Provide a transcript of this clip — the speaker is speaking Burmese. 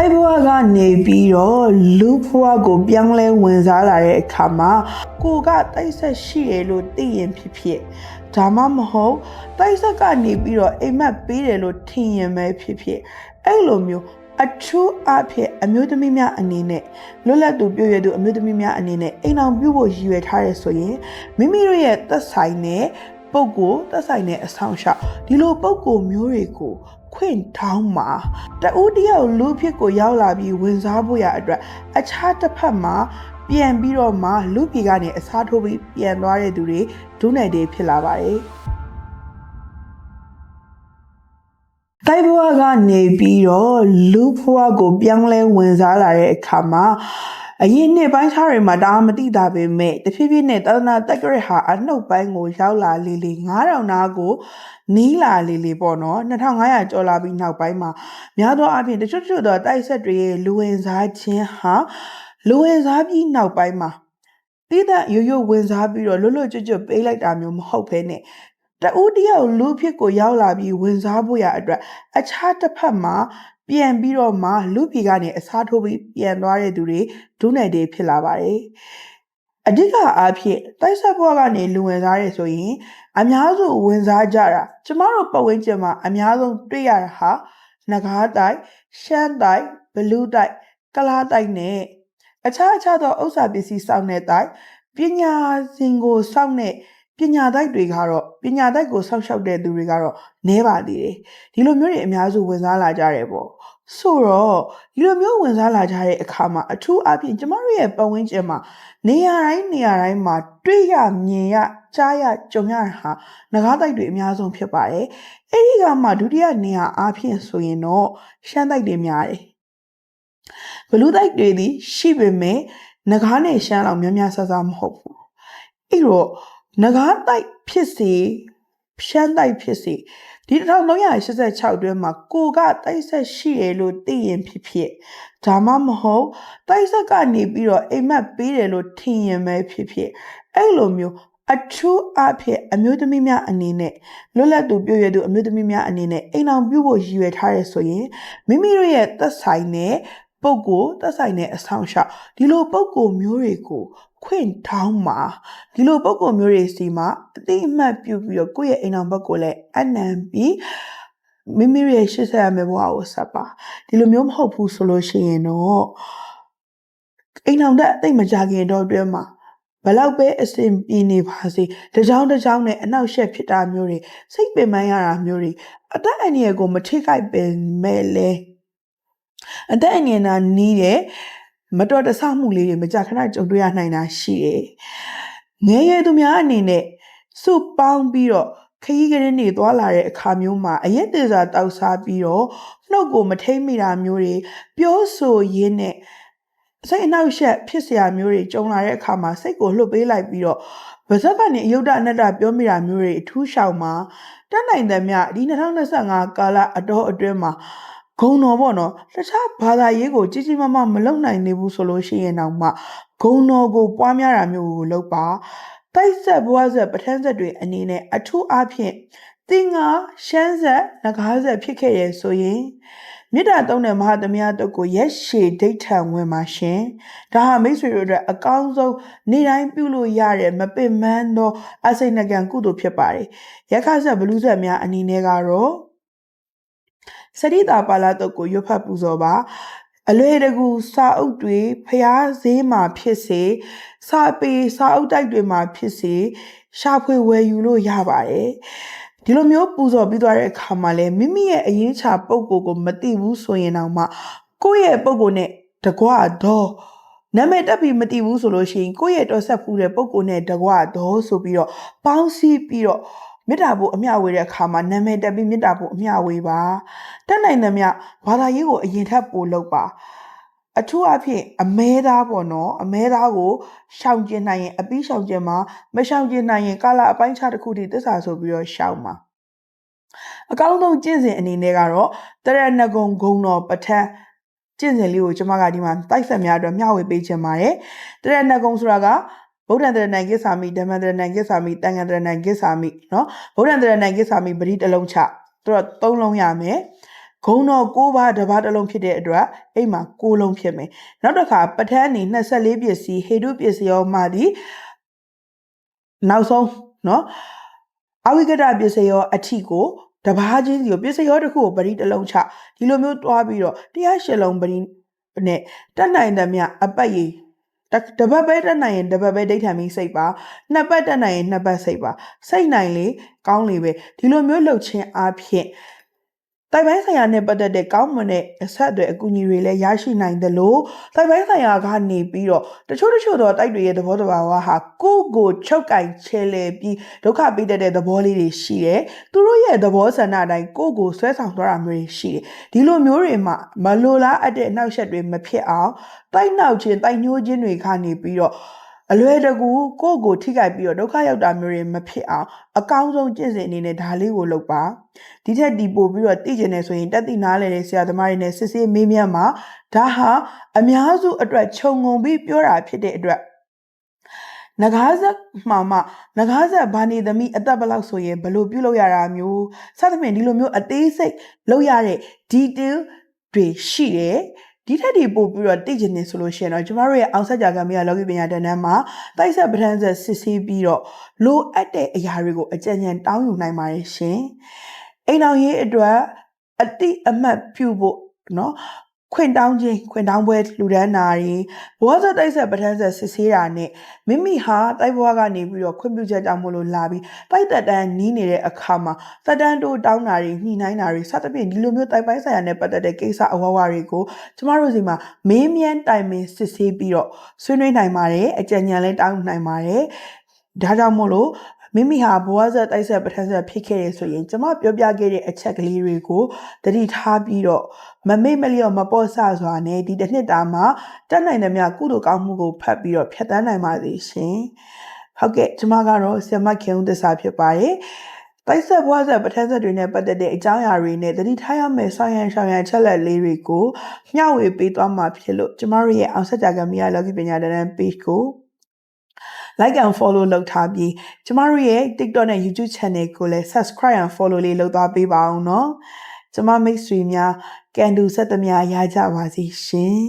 တိုက်ဘဝကနေပြီးတော့လူဘဝကိုပြောင်းလဲဝင်စားလာတဲ့အခါမှာကိုကတိုက်ဆက်ရှိရလို့သိရင်ဖြစ်ဖြစ်ဒါမှမဟုတ်တိုက်ဆက်ကနေပြီးတော့အိမ်မက်ပေးတယ်လို့ထင်ရင်ပဲဖြစ်ဖြစ်အဲ့လိုမျိုးအထူးအဖြစ်အမျိုးသမီးများအနေနဲ့လွတ်လပ်သူပြည့်ရသူအမျိုးသမီးများအနေနဲ့အိမ်အောင်ပြုဖို့ရည်ရွယ်ထားရဆိုရင်မိမိတို့ရဲ့သက်ဆိုင်တဲ့ပုံကိုသက်ဆိုင်တဲ့အဆောင်ရှောက်ဒီလိုပုံကိုမျိုးတွေကို ခွင့်ထောင်းမှာတဦးတယောက်လူဖြစ်ကိုရောက်လာပြီးဝင်စားဖို့ရအတွက်အခြားတစ်ဖက်မှာပြန်ပြီးတော့မှလူပြည်ကနေအစားထိုးပြီးပြန်သွားတဲ့သူတွေဒုနယ်တွေဖြစ်လာပါတယ်တိုက်ဘဝကနေပြီးတော့လူဘဝကိုပြောင်းလဲဝင်စားလာတဲ့အခါမှာ အရင်နှစ်ပိုင်းခြားတွေမှာဒါမှမသိတာပဲမဲ့တဖြည်းဖြည်းနဲ့သာသနာတက္ကရာဟာအနှုတ်ပိုင်းကိုရောက်လာလေလေ9000နာကိုနီးလာလေလေပေါ့နော်2500ကျော်လာပြီးနောက်ပိုင်းမှာများသောအားဖြင့်တချို့တချို့သောတိုက်ဆက်တွေရဲ့လူဝင်စားခြင်းဟာလူဝင်စားပြီးနောက်ပိုင်းမှာတိဒရိုးရိုးဝင်စားပြီးတော့လွတ်လွတ်ကျွတ်ကျွတ်ပေးလိုက်တာမျိုးမဟုတ်ဘဲနဲ့တဦးတယောက်လူဖြစ်ကိုရောက်လာပြီးဝင်စားဖို့ရအတွက်အခြားတစ်ဖက်မှာ ပြန်ပြီးတော့မှလူပြည်ကနေအစားထိုးပြီးပြန်သွားတဲ့သူတွေဒုနယ်တွေဖြစ်လာပါတယ်အဓိကအားဖြင့်တိုက်ဆက်ဘွားကနေလူဝင်စားရဲဆိုရင်အများစုဝင်စားကြတာကျမတို့ပတ်ဝန်းကျင်မှာအများဆုံးတွေ့ရတာဟာငကားတိုက်ရှမ်းတိုက်ဘလူးတိုက်ကလားတိုက်နဲ့အခြားအခြားသောဥစ္စာပစ္စည်းစောင့်တဲ့တိုက်ပညာရှင်ကိုစောင့်တဲ့ ပညာတိုက်တွေကတော့ပညာတိုက်ကိုစောင့်ရှောက်တဲ့သူတွေကတော့နည်းပါသေးတယ်ဒီလိုမျိုးတွေအများစုဝင်စားလာကြတယ်ပေါ့ဆိုတော့ဒီလိုမျိုးဝင်စားလာကြတဲ့အခါမှာအထူးအဖြင့်ကျမတို့ရဲ့ပတ်ဝန်းကျင်မှာနေရာတိုင်းနေရာတိုင်းမှာတွေ့ရမြင်ရကြားရကြုံရတာဟာငကားတိုက်တွေအများဆုံးဖြစ်ပါတယ်အဲ့ဒီကမှဒုတိယနေရာအဖြင့်ဆိုရင်တော့ရှမ်းတိုက်တွေများတယ်ဘလူးတိုက်တွေသည်ရှိပေမဲ့ငကားနဲ့ရှမ်းလောက်များများဆဆမဟုတ်ဘူးအဲ့တော့ ငကားတိုက်ဖြစ်စေရှမ်းတိုက်ဖြစ်စေဒီ1386အတွင်းမှာကိုကတိုက်ဆက်ရှိရလို့သိရင်ဖြစ်ဖြစ်ဒါမှမဟုတ်တိုက်ဆက်ကနေပြီးတော့အိမ်မက်ပေးတယ်လို့ထင်ရင်ပဲဖြစ်ဖြစ်အဲ့လိုမျိုးအထူးအဖြစ်အမျိုးသမီးများအနေနဲ့လွတ်လပ်သူပြည့်ရသူအမျိုးသမီးများအနေနဲ့အိမ်အောင်ပြုဖို့ရည်ရွယ်ထားရဆိုရင်မိမိတို့ရဲ့သက်ဆိုင်တဲ့ပုံကိုသက်ဆိုင်တဲ့အဆောင်ရှောက်ဒီလိုပုံကိုမျိုးတွေကို ခွင့်ထောင်းမှာဒီလိုပုံကိုမျိုးတွေစီမှာအတိအမှတ်ပြုပြီးတော့ကိုယ့်ရဲ့အိမ်အောင်ဘက်ကိုလည်းအနံပြီးမိမိရဲ့ရှေ့ဆက်ရမယ့်ဘဝကိုဆက်ပါဒီလိုမျိုးမဟုတ်ဘူးဆိုလို့ရှိရင်တော့အိမ်အောင်တဲ့အသိမကြခင်တော့အတွင်းမှာဘလောက်ပဲအဆင်ပြေနေပါစေတကြောင်တကြောင်နဲ့အနောက်ရှက်ဖြစ်တာမျိုးတွေစိတ်ပင်ပန်းရတာမျိုးတွေအသက်အန္တရာယ်ကိုမထိခိုက်ပင်မဲ့လဲအသက်အန္တရာယ်နာနီးတဲ့ မတော်တဆမှုလေးတွေမကြာခဏကြုံတွေ့ရနိုင်တာရှိတယ်။ငယ်ရွယ်သူများအနေနဲ့စုပေါင်းပြီးတော့ခရီးကလေးတွေသွားလာတဲ့အခါမျိုးမှာအရက်သေးစာတောက်စားပြီးတော့နှုတ်ကိုမထိမ့်မိတာမျိုးတွေပြောဆိုရင်းနဲ့စိတ်အနှောက်အယှက်ဖြစ်စရာမျိုးတွေကြုံလာတဲ့အခါမှာစိတ်ကိုလှုပ်ပေးလိုက်ပြီးတော့ဗဇက်ကနေအယုဒ္ဓအနတ္တပြောမိတာမျိုးတွေအထူးရှောင်မှာတက်နိုင်တယ်မြဒီ2025ကာလအတော်အတွင်းမှာ ဂုံတော်ပေါ့နော်တခြားဘာသာရေးကိုကြီးကြီးမားမားမလုံနိုင်နေဘူးဆိုလို့ရှိရင်တော့မှဂုံတော်ကိုပွားများတာမျိုးကိုလုပ်ပါတိုက်ဆက်ဘွားဆက်ပဋ္ဌာန်းဆက်တွေအနေနဲ့အထူးအားဖြင့်တင်ငါရှမ်းဆက်ငကားဆက်ဖြစ်ခဲ့ရဆိုရင်မေတ္တာတုံးတဲ့မဟာသမယတုတ်ကိုရက်ရှည်ဒိဋ္ဌံဝင်ပါရှင်ဒါဟာမိတ်ဆွေတို့အတွက်အကောင်းဆုံးနေတိုင်းပြုလို့ရတဲ့မပင်ပန်းသောအစိတ်နှကံကုသိုလ်ဖြစ်ပါတယ်ရက်ခဆက်ဘလူးဆက်များအနေနဲ့ကတော့ စရိတာပါလာတုတ်ကိုရွတ်ဖတ်ပူဇော်ပါအလွေတကူစာအုပ်တွေဖျားဈေးမှာဖြစ်စေစာပေစာအုပ်တိုက်တွေမှာဖြစ်စေရှာဖွေဝယ်ယူလို့ရပါတယ်ဒီလိုမျိုးပူဇော်ပြီးသွားတဲ့အခါမှာလည်းမိမိရဲ့အရေးချပုံကိုကိုမသိဘူးဆိုရင်တော့မှကိုယ့်ရဲ့ပုံကိုနဲ့တကွတော့နာမည်တက်ပြီးမတည်ဘူးဆိုလို့ရှိရင်ကိုယ့်ရဲ့တော်ဆက်ဖူးတဲ့ပုံကိုနဲ့တကွတော့ဆိုပြီးတော့ပေါင်းစည်းပြီးတော့ မေတ္တာဖို့အမျှဝေတဲ့အခါမှာနာမည်တက်ပြီးမေတ္တာဖို့အမျှဝေပါတက်နိုင်သမျှဘာသာရေးကိုအရင်ထပ်ပို့လုပ်ပါအထူးအဖြင့်အမဲသားပေါ့နော်အမဲသားကိုရှောင်ကျင်နိုင်ရင်အပြီးရှောင်ကျင်မှာမရှောင်ကျင်နိုင်ရင်ကာလအပိုင်းခြားတစ်ခုတည်းသစ္စာဆိုပြီးတော့ရှောင်မှာအကောင်းဆုံးကျင့်စဉ်အနေနဲ့ကတော့တရဏဂုံဂုံတော်ပဋ္ဌာန်းကျင့်စဉ်လေးကိုကျွန်မကဒီမှာတိုက်ဆက်များအတွက်မျှဝေပေးချင်ပါတယ်တရဏဂုံဆိုတာက ဗုဒ္ဓံတရဏံကိစ္ဆာမိဓမ္မံတရဏံကိစ္ဆာမိတန်ဃံတရဏံကိစ္ဆာမိနော်ဗုဒ္ဓံတရဏံကိစ္ဆာမိပရိတလုံးချသူတော့သုံးလုံးရမယ်ဂုံတော်၉ပါးတစ်ပါးတစ်လုံးဖြစ်တဲ့အတွက်အိမ်မှာ၉လုံးဖြစ်မယ်နောက်တစ်ခါပဋ္ဌာန်းနေ24ပစ္စည်းဟေတုပစ္စည်းရောမှသည်နောက်ဆုံးနော်အဝိကတပစ္စည်းရောအထီကိုတဘာချင်းစီကိုပစ္စည်းရောတစ်ခုကိုပရိတလုံးချဒီလိုမျိုးတွားပြီးတော့တရားရှစ်လုံးပရိနဲ့တတ်နိုင်တဲ့မြအပတ်ရည် တတပတ်ပဲတက်နိုင်ရင်တပတ်ပဲဒိဋ္ဌံပြီးစိတ်ပါနှစ်ပတ်တက်နိုင်ရင်နှစ်ပတ်စိတ်ပါစိတ်နိုင်လေကောင်းလေပဲဒီလိုမျိုးလှုပ်ခြင်းအပြင် တိုင်ပိုင်းဆိုင်ရာနဲ့ပတ်သက်တဲ့ကောင်းမွန်တဲ့အဆက်အသွယ်အကူအညီတွေလည်းရရှိနိုင်တယ်လို့တိုင်ပိုင်းဆိုင်ရာကနေပြီးတော့တချို့တချို့တော့တိုက်တွေရဲ့သဘောတဘာဝဟာကိုယ့်ကိုချုပ်ကင်ချဲလေပြီးဒုက္ခပေးတတ်တဲ့သဘောလေးတွေရှိတယ်။သူတို့ရဲ့သဘောဆန္ဒအတိုင်းကိုယ့်ကိုဆွဲဆောင်သွားတာမျိုးတွေရှိတယ်။ဒီလိုမျိုးတွေမှာမလိုလားအပ်တဲ့အနှောက်အယှက်တွေမဖြစ်အောင်တိုက်နှောက်ခြင်းတိုက်ညှိုးခြင်းတွေခါနေပြီးတော့ အလွယ်တကူကိုယ့်ကိုထိခိုက်ပြီးတော့ဒုက္ခရောက်တာမျိုးတွေမဖြစ်အောင်အကောင်းဆုံးကျင့်စဉ်အနေနဲ့ဒါလေးကိုလုပ်ပါဒီထက်ဒီပို့ပြီးတော့သိကျင်နေဆိုရင်တက်သိနားလည်တဲ့ဆရာသမားတွေနဲ့စစ်စစ်မေးမြန်းမှာဒါဟာအများစုအတွက်ခြုံငုံပြီးပြောတာဖြစ်တဲ့အတွက်ငကားဆက်မှမှငကားဆက်ဘာနေသမီးအသက်ဘယ်လောက်ဆိုရင်ဘယ်လိုပြုလုပ်ရတာမျိုးစသဖြင့်ဒီလိုမျိုးအသေးစိတ်လုပ်ရတဲ့ detail တွေရှိတယ် ဒီထက်ဒီပို့ပြီးတော့သိကျင်နေဆိုလို့ရှိရင်တော့ကျမတို့ရဲ့အောက်ဆက်ကြကံမီယာလောကီပညာတန်တန်းမှာတိုက်ဆက်ပဋ္ဌာန်းဆက်စစ်ဆေးပြီးတော့လိုအပ်တဲ့အရာတွေကိုအကြံဉာဏ်တောင်းယူနိုင်ပါတယ်ရှင်အိမ်အောင်ရေးအတွက်အတိအမှတ်ပြုဖို့နော် ခွင့်တောင်းခြင်းခွင့်တောင်းပွဲလူဒန်းနာတွေဘဝဆက်တိုက်ဆက်ပဋ္ဌာန်းဆက်စစ်ဆေးတာနဲ့မိမိဟာတိုက်ဘဝကနေပြီးတော့ခွင့်ပြုချက်ကြောင့်မလို့လာပြီးတိုက်တက်တန်းနီးနေတဲ့အခါမှာသက်တမ်းတိုးတောင်းတာတွေညှိနှိုင်းတာတွေစသဖြင့်ဒီလိုမျိုးတိုက်ပိုင်းဆိုင်ရာနဲ့ပတ်သက်တဲ့ကိစ္စအဝဝတွေကိုကျမတို့စီမှာမင်းမြန်းတိုင်ပင်စစ်ဆေးပြီးတော့ဆွေးနွေးနိုင်ပါတယ်အကြံဉာဏ်လည်းတောင်းနိုင်ပါတယ်ဒါကြောင့်မို့လို့ မိမိဟာဘဝဆက်တိုက်ဆက်ပဋ္ဌာန်းဆက်ဖြစ်ခဲ့ရဆိုရင်ကျမပြောပြခဲ့တဲ့အချက်ကလေးတွေကိုတတိထားပြီးတော့မမိတ်မလျော့မပေါ့ဆစွာနဲ့ဒီတစ်နှစ်တာမှာတက်နိုင်တဲ့မြကုသိုလ်ကောင်းမှုကိုဖတ်ပြီးတော့ဖြတ်တန်းနိုင်ပါစေရှင်။ဟုတ်ကဲ့ကျမကတော့ဆ iam မခင်ဦးသစ္စာဖြစ်ပါတယ်။တိုက်ဆက်ဘွားဆက်ပဋ္ဌာန်းဆက်တွေနဲ့ပတ်သက်တဲ့အကြောင်းအရာတွေနဲ့တတိထားရမယ့်ဆောင်းရန်ရှောင်းရန်ချက်လက်လေးတွေကိုမျှဝေပေးသွားမှာဖြစ်လို့ကျမတို့ရဲ့အောင်ဆက်ကြကမီယာလောကီပညာတန်း page ကို like and follow လုပ်ထားပြီးကျမတို့ရဲ့ TikTok နဲ့ YouTube channel ကိုလည်း subscribe and follow လေးလုပ်သွားပေးပါအောင်နော်ကျမမိတ်ဆွေများကန်တူဆက်သမျှရကြပါစေရှင်